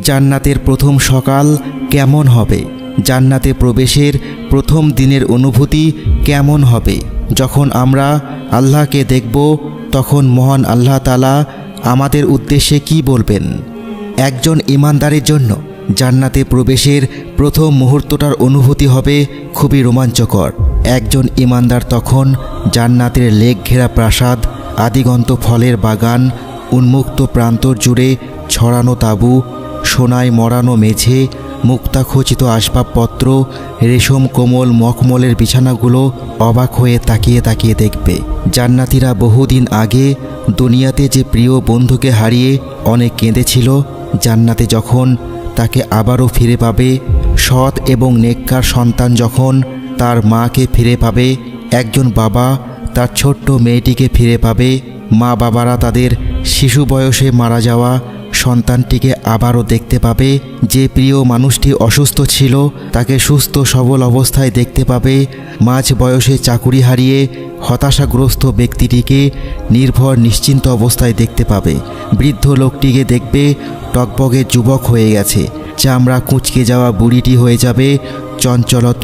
জান্নাতের প্রথম সকাল কেমন হবে? জান্নাতে প্রবেশের প্রথম দিনের অনুভূতি কেমন হবে? যখন আমরা আল্লাহকে দেখব, তখন মহান আল্লাহ তালা আমাদের উদ্দেশ্যে কি বলবেন? একজন ইমানদারের জন্য জান্নাতে প্রবেশের প্রথম মুহূর্তটার অনুভূতি হবে খুবই রোমাঞ্চকর। একজন ইমানদার তখন জান্নাতের লেক ঘেরা প্রাসাদ, আদিগন্ত ফলের বাগান, উন্মুক্ত প্রান্তর জুড়ে ছড়ানো তাঁবু সোনায় মরানো মেঝে, মুক্তাখচিত আসবাবপত্র, রেশম কোমল মখমলের বিছানাগুলো অবাক হয়ে তাকিয়ে তাকিয়ে দেখবে। জান্নাতিরা বহুদিন আগে দুনিয়াতে যে প্রিয় বন্ধুকে হারিয়ে অনেক কেঁদেছিল, জান্নাতে যখন তাকে আবারও ফিরে পাবে, সৎ এবং নেককার সন্তান যখন তার মাকে ফিরে পাবে, একজন বাবা তার ছোট্ট মেয়েটিকে ফিরে পাবে মা বাবারা তাদের শিশু বয়সে মারা যাওয়া সন্তানটিকে আবারও দেখতে পাবে। যে প্রিয় মানুষটি অসুস্থ ছিল, তাকে সুস্থ সবল অবস্থায় দেখতে পাবে। মাঝ বয়সে চাকুরি হারিয়ে হতাশাগ্রস্ত ব্যক্তিটিকে নির্ভর নিশ্চিন্ত অবস্থায় দেখতে পাবে। বৃদ্ধ লোকটিকে দেখবে টকবগে যুবক হয়ে গেছে। চামড়া কুঁচকে যাওয়া বুড়িটি হয়ে যাবে। চঞ্চলত